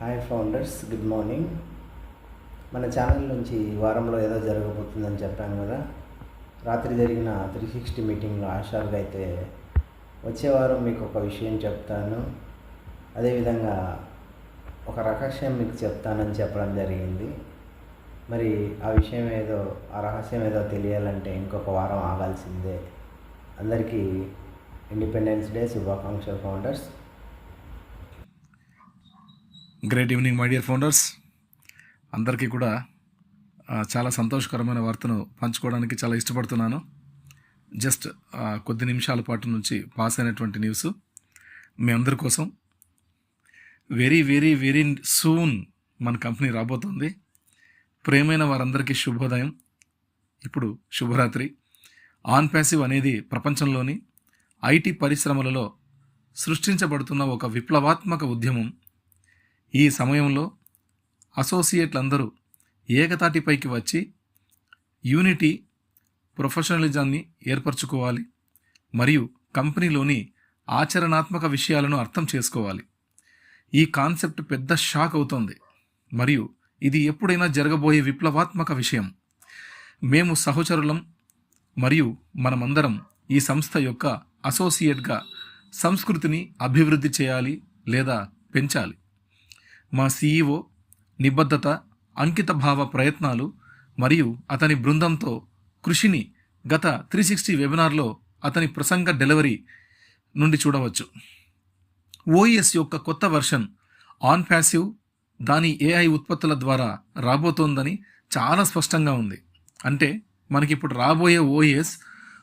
Hi founders good morning మన channel నుంచి ఈ వారంలో ఏదో జరగబోతుందని చెప్పాను కదా. రాత్రి జరిగిన త్రీ సిక్స్టీ మీటింగ్లో ఆశాలుగా అయితే వచ్చే వారం మీకు ఒక విషయం చెప్తాను. అదేవిధంగా ఒక రహస్యం మీకు చెప్తానని చెప్పడం జరిగింది. మరి ఆ విషయం ఏదో ఆ రహస్యం ఏదో తెలియాలంటే ఇంకొక వారం ఆగాల్సిందే. అందరికీ ఇండిపెండెన్స్ డే శుభాకాంక్షలు founders great evening my dear founders అందరికీ కూడా చాలా సంతోషకరమైన వార్తను పంచుకోవడానికి చాలా ఇష్టపడుతున్నాను. జస్ట్ కొద్ది నిమిషాల పాటు నుంచి పాస్ అయినటువంటి న్యూస్ మీ అందరి కోసం. వెరీ వెరీ వెరీ సూన్ మన కంపెనీ రాబోతుంది. ప్రేమైన వారందరికీ శుభోదయం. ఇప్పుడు శుభరాత్రి. ఆన్ ప్యాసివ్ అనేది ప్రపంచంలోని ఐటీ పరిశ్రమలలో సృష్టించబడుతున్న ఒక విప్లవాత్మక ఉద్యమం. ఈ సమయంలో అసోసియేట్లందరూ ఏకతాటిపైకి వచ్చి యూనిటీ ప్రొఫెషనలిజాన్ని ఏర్పరచుకోవాలి మరియు కంపెనీలోని ఆచరణాత్మక విషయాలను అర్థం చేసుకోవాలి. ఈ కాన్సెప్ట్ పెద్ద షాక్ అవుతోంది. మరియు ఇది ఎప్పుడైనా జరగబోయే విప్లవాత్మక విషయం. మేము సహచరులం మరియు మనమందరం ఈ సంస్థ యొక్క అసోసియేట్గా సంస్కృతిని అభివృద్ధి చేయాలి లేదా పెంచాలి. మా సీఈఓ నిబద్ధత అంకిత భావ ప్రయత్నాలు మరియు అతని బృందంతో కృషిని గత త్రీ సిక్స్టీ వెబినార్లో అతని ప్రసంగ డెలివరీ నుండి చూడవచ్చు. ఓఈఎస్ యొక్క కొత్త వర్షన్ ఆన్ ప్యాసివ్ దాని ఏఐ ఉత్పత్తుల ద్వారా రాబోతోందని చాలా స్పష్టంగా ఉంది. అంటే మనకి ఇప్పుడు రాబోయే ఓఎస్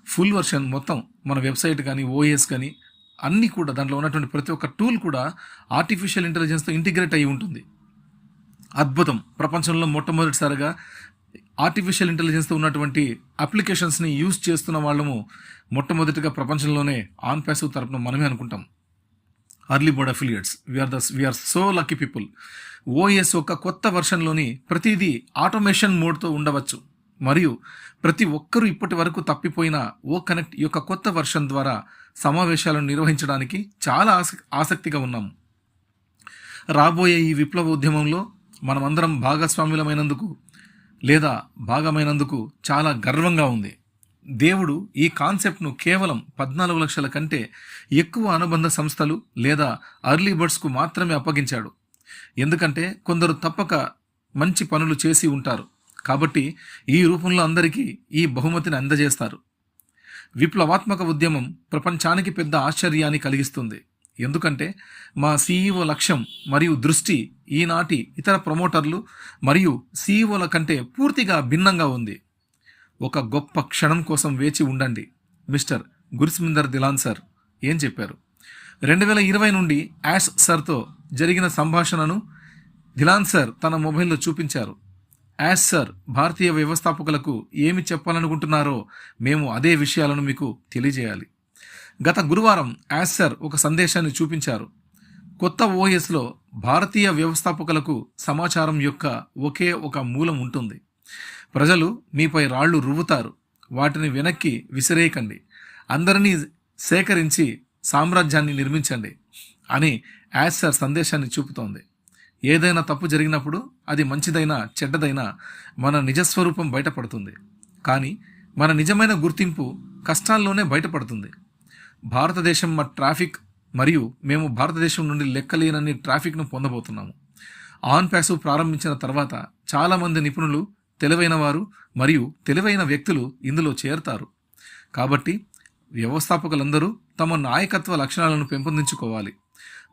ఫుల్ వర్షన్ మొత్తం మన వెబ్సైట్ కానీ ఓఎస్ కానీ అన్నీ కూడా దాంట్లో ఉన్నటువంటి ప్రతి ఒక్క టూల్ కూడా ఆర్టిఫిషియల్ ఇంటెలిజెన్స్తో ఇంటిగ్రేట్ అయి ఉంటుంది. అద్భుతం. ప్రపంచంలో మొట్టమొదటిసారిగా ఆర్టిఫిషియల్ ఇంటెలిజెన్స్తో ఉన్నటువంటి అప్లికేషన్స్ని యూజ్ చేస్తున్న వాళ్ళము మొట్టమొదటిగా ప్రపంచంలోనే ఆన్ ప్యాసివ్ తరపున మనమే అనుకుంటాం. Early board affiliates we are the we are so lucky people O S యొక్క కొత్త వర్షన్లోని ప్రతిదీ ఆటోమేషన్ మోడ్తో ఉండవచ్చు. మరియు ప్రతి ఒక్కరూ ఇప్పటి వరకు తప్పిపోయిన ఓ కనెక్ట్ యొక్క కొత్త వర్షన్ ద్వారా సమావేశాలను నిర్వహించడానికి చాలా ఆసక్ ఆసక్తిగా ఉన్నాము రాబోయే ఈ విప్లవ ఉద్యమంలో మనమందరం భాగస్వాములమైనందుకు లేదా భాగమైనందుకు చాలా గర్వంగా ఉంది. దేవుడు ఈ కాన్సెప్ట్ను కేవలం పద్నాలుగు లక్షల కంటే ఎక్కువ అనుబంధ సంస్థలు లేదా అర్లీ బర్డ్స్కు మాత్రమే అప్పగించాడు. ఎందుకంటే కొందరు తప్పక మంచి పనులు చేసి ఉంటారు. కాబట్టి ఈ రూపంలో అందరికీ ఈ బహుమతిని అందజేస్తారు. విప్లవాత్మక ఉద్యమం ప్రపంచానికి పెద్ద ఆశ్చర్యాన్ని కలిగిస్తుంది. ఎందుకంటే మా సీఈఓ లక్ష్యం మరియు దృష్టి ఈనాటి ఇతర ప్రమోటర్లు మరియు సీఈఓల కంటే పూర్తిగా భిన్నంగా ఉంది. ఒక గొప్ప క్షణం కోసం వేచి ఉండండి. మిస్టర్ గురుస్మిందర్ దిలాన్ సార్ ఏం చెప్పారు? రెండు వేల ఇరవై నుండి యాష్ సార్తో జరిగిన సంభాషణను దిలాన్ సార్ తన మొబైల్లో చూపించారు. యాష్ సర్ భారతీయ వ్యవస్థాపకులకు ఏమి చెప్పాలనుకుంటున్నారో మేము అదే విషయాలను మీకు తెలియజేయాలి. గత గురువారం యాష్ సర్ ఒక సందేశాన్ని చూపించారు. కొత్త ఓఎస్లో భారతీయ వ్యవస్థాపకులకు సమాచారం యొక్క ఒకే ఒక మూలం ఉంటుంది. ప్రజలు మీపై రాళ్ళు రువ్వుతారు. వాటిని వెనక్కి విసిరేయకండి. అందరినీ సేకరించి సామ్రాజ్యాన్ని నిర్మించండి అని యాష్ సర్ సందేశాన్ని చూపుతోంది. ఏదైనా తప్పు జరిగినప్పుడు అది మంచిదైనా చెడ్డదైనా మన నిజస్వరూపం బయటపడుతుంది. కానీ మన నిజమైన గుర్తింపు కష్టాల్లోనే బయటపడుతుంది. భారతదేశం మా ట్రాఫిక్ మరియు మేము భారతదేశం నుండి లెక్కలేనన్ని ట్రాఫిక్ను పొందబోతున్నాము. ఆన్ ప్యాసు ప్రారంభించిన తర్వాత చాలామంది నిపుణులు తెలివైన వారు మరియు తెలివైన వ్యక్తులు ఇందులో చేరతారు. కాబట్టి వ్యవస్థాపకులందరూ తమ నాయకత్వ లక్షణాలను పెంపొందించుకోవాలి.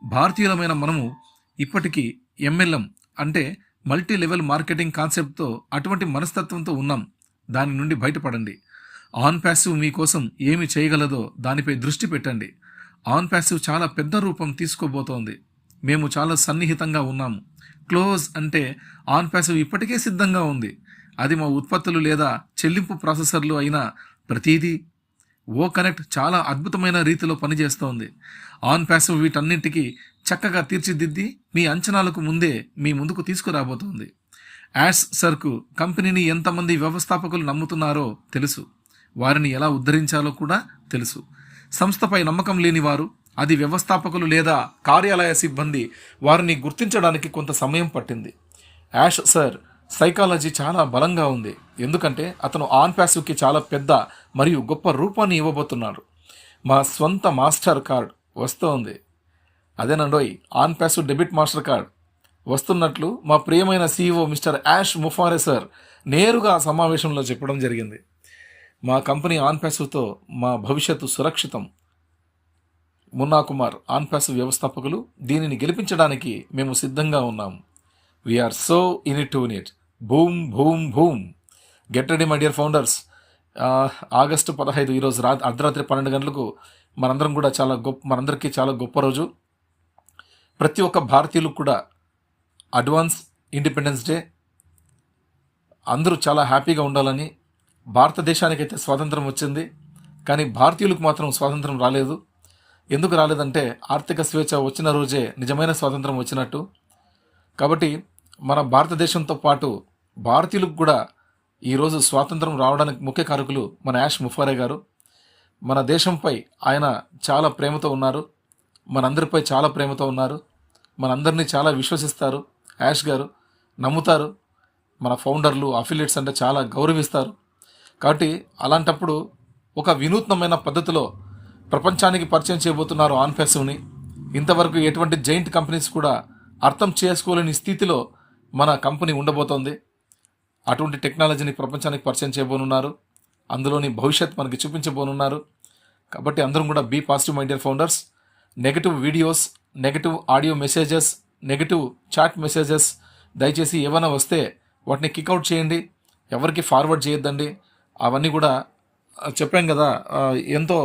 భారతీయులమైన మనము ఇప్పటికీ ఎంఎల్ఎం అంటే మల్టీ లెవెల్ మార్కెటింగ్ కాన్సెప్ట్తో అటువంటి మనస్తత్వంతో ఉన్నాం. దాని నుండి బయటపడండి. ఆన్ ప్యాసివ్ మీకోసం ఏమి చేయగలదో దానిపై దృష్టి పెట్టండి. ఆన్ ప్యాసివ్ చాలా పెద్ద రూపం తీసుకోబోతోంది. మేము చాలా సన్నిహితంగా ఉన్నాము క్లోజ్ అంటే ఆన్ ప్యాసివ్ ఇప్పటికే సిద్ధంగా ఉంది. అది మా ఉత్పత్తులు లేదా చెల్లింపు ప్రాసెసర్లు అయిన ప్రతిదీ. ఓ కనెక్ట్ చాలా అద్భుతమైన రీతిలో పనిచేస్తోంది. ఆన్ ప్యాసివ్ వీటన్నింటికి చక్కగా తీర్చిదిద్ది మీ అంచనాలకు ముందే మీ ముందుకు తీసుకురాబోతోంది. యాష్ సర్కు కంపెనీని ఎంతమంది వ్యవస్థాపకులు నమ్ముతున్నారో తెలుసు. వారిని ఎలా ఉద్ధరించాలో కూడా తెలుసు. సంస్థపై నమ్మకం లేని వారు అది వ్యవస్థాపకులు లేదా కార్యాలయ సిబ్బంది వారిని గుర్తించడానికి కొంత సమయం పట్టింది. యాష్ సార్ సైకాలజీ చాలా బలంగా ఉంది. ఎందుకంటే అతను ఆన్ ప్యాసివ్కి చాలా పెద్ద మరియు గొప్ప రూపాన్ని ఇవ్వబోతున్నాడు మా స్వంత మాస్టర్ కార్డ్ వస్తోంది. అదేనండోయ్ Onpassive debit master card. వస్తున్నట్లు మా ప్రియమైన CEO mister Ash Mufareh sir నేరుగా ఆ సమావేశంలో చెప్పడం జరిగింది. మా కంపెనీ ఆన్ ప్యాసుతో మా భవిష్యత్తు సురక్షితం. మున్నా కుమార్ ఆన్ ప్యాసు వ్యవస్థాపకులు దీనిని గెలిపించడానికి మేము సిద్ధంగా ఉన్నాం. We are so in it to it boom boom boom get ready my dear founders August పదహైదు ఈరోజు రా అర్ధరాత్రి పన్నెండు గంటలకు మనందరం కూడా చాలా గొప్ప మనందరికీ చాలా గొప్ప రోజు. ప్రతి ఒక్క భారతీయులు కూడా అడ్వాన్స్ ఇండిపెండెన్స్ డే అందరూ చాలా హ్యాపీగా ఉండాలని భారతదేశానికైతే స్వాతంత్రం వచ్చింది. కానీ భారతీయులకు మాత్రం స్వాతంత్రం రాలేదు. ఎందుకు రాలేదంటే ఆర్థిక స్వేచ్ఛ వచ్చిన రోజే నిజమైన స్వాతంత్రం వచ్చినట్టు. కాబట్టి మన భారతదేశంతో పాటు భారతీయులకు కూడా ఈరోజు స్వాతంత్రం రావడానికి ముఖ్య కారకులు మన యాష్ ముఫారే గారు. మన దేశంపై ఆయన చాలా ప్రేమతో ఉన్నారు. మనందరిపై చాలా ప్రేమతో ఉన్నారు. మనందరినీ చాలా విశ్వసిస్తారు. యాష్ గారు నమ్ముతారు. మన ఫౌండర్లు అఫిలియేట్స్ అంటే చాలా గౌరవిస్తారు. కాబట్టి అలాంటప్పుడు ఒక వినూత్నమైన పద్ధతిలో ప్రపంచానికి పరిచయం చేయబోతున్నారు ఆన్ఫెసివ్ని ఇంతవరకు ఎటువంటి జైంట్ కంపెనీస్ కూడా అర్థం చేసుకోలేని స్థితిలో మన కంపెనీ ఉండబోతోంది. అటువంటి టెక్నాలజీని ప్రపంచానికి పరిచయం చేయబోనున్నారు. అందులోని భవిష్యత్ మనకి చూపించబోనున్నారు. కాబట్టి అందరం కూడా be positive my dear founders. Negative videos negative audio messages negative chat messages దయచేసి ఏమైనా వస్తే వాటిని కిక్అవుట్ చేయండి. ఎవరికి ఫార్వర్డ్ చేయొద్దండి. అవన్నీ కూడా చెప్పాం కదా ఎంతో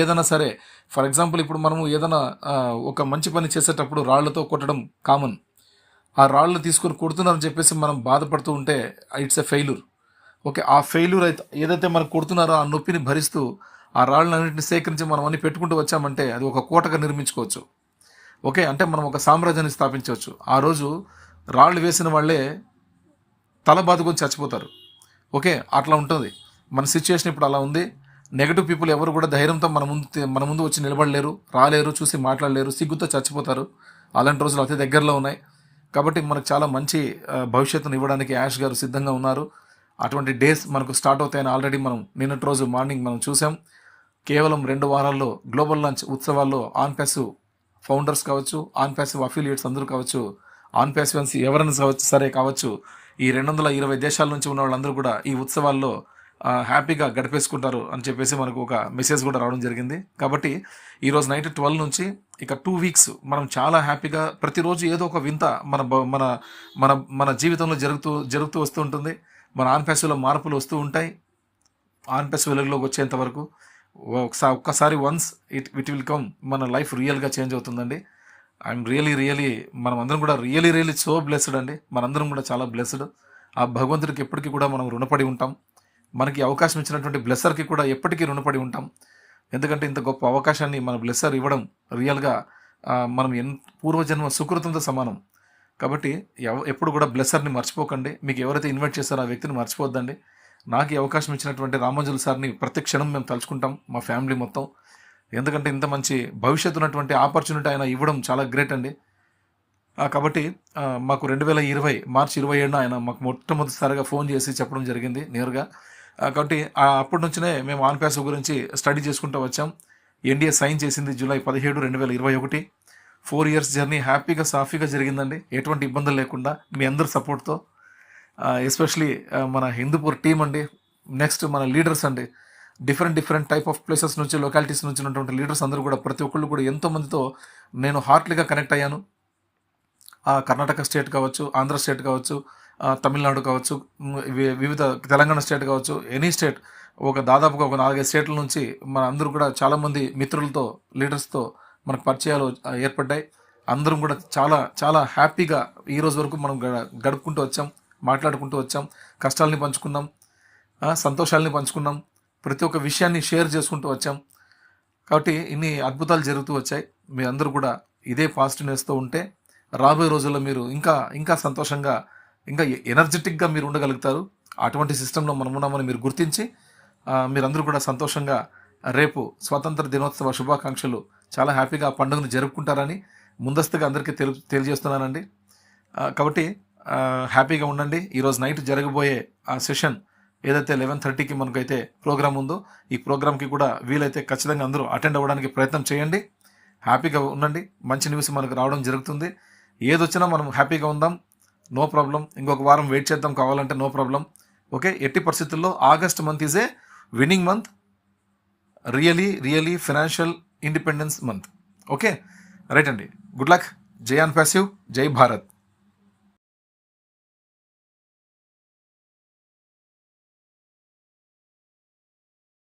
ఏదైనా సరే ఫర్ ఎగ్జాంపుల్ ఇప్పుడు మనము ఏదైనా ఒక మంచి పని చేసేటప్పుడు రాళ్ళతో కొట్టడం కామన్ ఆ రాళ్ళు తీసుకొని కొడుతున్నారని చెప్పేసి మనం బాధపడుతూ ఉంటే ఇట్స్ ఎ ఫెయిల్యూర్ ఓకే ఆ ఫెయిల్యూర్ అయితే ఏదైతే మనం కొడుతున్నారో ఆ నొప్పిని భరిస్తూ ఆ రాళ్ళన్నింటిని సేకరించి మనం అన్ని పెట్టుకుంటూ వచ్చామంటే అది ఒక కోటగా నిర్మించుకోవచ్చు. ఓకే అంటే మనం ఒక సామ్రాజ్యాన్ని స్థాపించవచ్చు. ఆ రోజు రాళ్ళు వేసిన వాళ్ళే తల బాదుకొని చచ్చిపోతారు. ఓకే అట్లా ఉంటుంది. మన సిచ్యువేషన్ ఇప్పుడు అలా ఉంది. నెగటివ్ పీపుల్ ఎవరు కూడా ధైర్యంతో మన ముందు మన ముందు వచ్చి నిలబడలేరు రాలేరు చూసి మాట్లాడలేరు సిగ్గుతో చచ్చిపోతారు. అలాంటి రోజులు అతి దగ్గరలో ఉన్నాయి. కాబట్టి మనకు చాలా మంచి భవిష్యత్తును ఇవ్వడానికి యాష్ గారు సిద్ధంగా ఉన్నారు. అటువంటి డేస్ మనకు స్టార్ట్ అవుతాయని ఆల్రెడీ మనం నిన్నటి రోజు మార్నింగ్ మనం చూసాం. కేవలం రెండు వారాల్లో గ్లోబల్ లంచ్ ఉత్సవాల్లో ఆన్ ఫౌండర్స్ కావచ్చు ఆన్ అఫిలియేట్స్ అందరూ కావచ్చు ఆన్ ప్యాసివన్స్ ఎవరైనా కావచ్చు సరే కావచ్చు. ఈ రెండు వందల ఇరవై దేశాల నుంచి ఉన్న వాళ్ళందరూ కూడా ఈ ఉత్సవాల్లో హ్యాపీగా గడిపేసుకుంటారు అని చెప్పేసి మనకు ఒక మెసేజ్ కూడా రావడం జరిగింది. కాబట్టి ఈరోజు నైట్ ట్వెల్వ్ నుంచి ఇక టూ వీక్స్ మనం చాలా హ్యాపీగా ప్రతిరోజు ఏదో ఒక వింత మన మన మన మన జీవితంలో జరుగుతూ జరుగుతూ వస్తూ ఉంటుంది. మన ఆన్ మార్పులు వస్తూ ఉంటాయి. ఆన్ వెలుగులోకి వచ్చేంత వరకు ఒకసారి ఒక్కసారి once it it will come మన లైఫ్ రియల్గా చేంజ్ అవుతుందండి. ఐఎమ్ రియలీ రియలీ మనం అందరం కూడా రియలీ రియలీ సో బ్లెస్డ్ అండి. మనందరం కూడా చాలా బ్లెస్డ్ ఆ భగవంతుడికి ఎప్పటికీ కూడా మనం రుణపడి ఉంటాం. మనకి అవకాశం ఇచ్చినటువంటి బ్లెస్సర్కి కూడా ఎప్పటికీ రుణపడి ఉంటాం. ఎందుకంటే ఇంత గొప్ప అవకాశాన్ని మన బ్లెస్సర్ ఇవ్వడం రియల్గా మనం ఎన్ పూర్వజన్మ సుకృతంతో సమానం. కాబట్టి ఎవ- ఎప్పుడు కూడా బ్లెస్సర్ని మర్చిపోకండి. మీకు ఎవరైతే ఇన్వైట్ చేస్తారో ఆ వ్యక్తిని మర్చిపోద్దండి. నాకు ఈ అవకాశం ఇచ్చినటువంటి రామంజులు సార్ని ప్రతి క్షణం మేము తలుచుకుంటాం మా ఫ్యామిలీ మొత్తం. ఎందుకంటే ఇంత మంచి భవిష్యత్తు ఉన్నటువంటి ఆపర్చునిటీ ఆయన ఇవ్వడం చాలా గ్రేట్ అండి. కాబట్టి మాకు రెండు వేల ఇరవై మార్చి ఇరవై ఏడున ఆయన మాకు మొట్టమొదటిసారిగా ఫోన్ చేసి చెప్పడం జరిగింది నేరుగా. కాబట్టి ఆ, అప్పటి నుంచినే మేము ఆన్పాస్ గురించి స్టడీ చేసుకుంటూ వచ్చాం. ఎన్డీఏ సైన్ చేసింది జూలై పదిహేడు రెండు వేల ఇరవై ఒకటి. ఫోర్ ఇయర్స్ జర్నీ హ్యాపీగా సాఫీగా జరిగిందండి. ఎటువంటి ఇబ్బందులు లేకుండా మీ అందరి సపోర్ట్తో ఎస్పెషలీ మన హిందూపూర్ టీం అండి. నెక్స్ట్ మన లీడర్స్ అండి. Different different type of places నుంచి లొకాలిటీస్ నుంచి ఉన్నటువంటి లీడర్స్ అందరూ కూడా ప్రతి ఒక్కళ్ళు కూడా ఎంతోమందితో నేను హార్ట్లీగా కనెక్ట్ అయ్యాను. కర్ణాటక స్టేట్ కావచ్చు ఆంధ్ర స్టేట్ కావచ్చు తమిళనాడు కావచ్చు వి- వివిధ తెలంగాణ స్టేట్ కావచ్చు ఎనీ స్టేట్ ఒక దాదాపుగా ఒక నాలుగైదు స్టేట్ల నుంచి మన అందరూ కూడా చాలామంది మిత్రులతో లీడర్స్తో మనకు పరిచయాలు ఏర్పడ్డాయి. అందరం కూడా చాలా చాలా హ్యాపీగా ఈ రోజు వరకు మనం గ- గడుపుకుంటూ వచ్చాం. మాట్లాడుకుంటూ వచ్చాం కష్టాలని పంచుకున్నాం సంతోషాలని పంచుకున్నాం ప్రతి ఒక్క విషయాన్ని షేర్ చేసుకుంటూ వచ్చాం. కాబట్టి ఇన్ని అద్భుతాలు జరుగుతూ వచ్చాయి. మీ అందరూ కూడా ఇదే పాజిటివ్నెస్తో ఉంటే రాబోయే రోజుల్లో మీరు ఇంకా ఇంకా సంతోషంగా ఇంకా ఎనర్జెటిక్గా మీరు ఉండగలుగుతారు. అటువంటి సిస్టంలో మనం ఉన్నామని మీరు గుర్తించి మీరందరూ కూడా సంతోషంగా రేపు స్వాతంత్ర దినోత్సవ శుభాకాంక్షలు చాలా హ్యాపీగా ఆ పండుగను జరుపుకుంటారని ముందస్తుగా అందరికీ తెలు తెలియజేస్తున్నానండి. కాబట్టి హ్యాపీగా ఉండండి. ఈరోజు నైట్ జరగబోయే ఆ సెషన్ ఏదైతే లెవెన్ థర్టీకి మనకైతే ప్రోగ్రామ్ ఉందో ఈ ప్రోగ్రామ్కి కూడా వీలైతే ఖచ్చితంగా అందరూ అటెండ్ అవ్వడానికి ప్రయత్నం చేయండి. హ్యాపీగా ఉండండి. మంచి న్యూస్ మనకు రావడం జరుగుతుంది. ఏది వచ్చినా మనం హ్యాపీగా ఉందాం. No problem. ఇంకొక వారం వెయిట్ చేద్దాం కావాలంటే నో ప్రాబ్లం. ఓకే? ఎట్టి పరిస్థితుల్లో August month is a winning month really really financial independence month okay? Right అండి. గుడ్ లక్ జై అన్ ప్యాసివ్ జై భారత్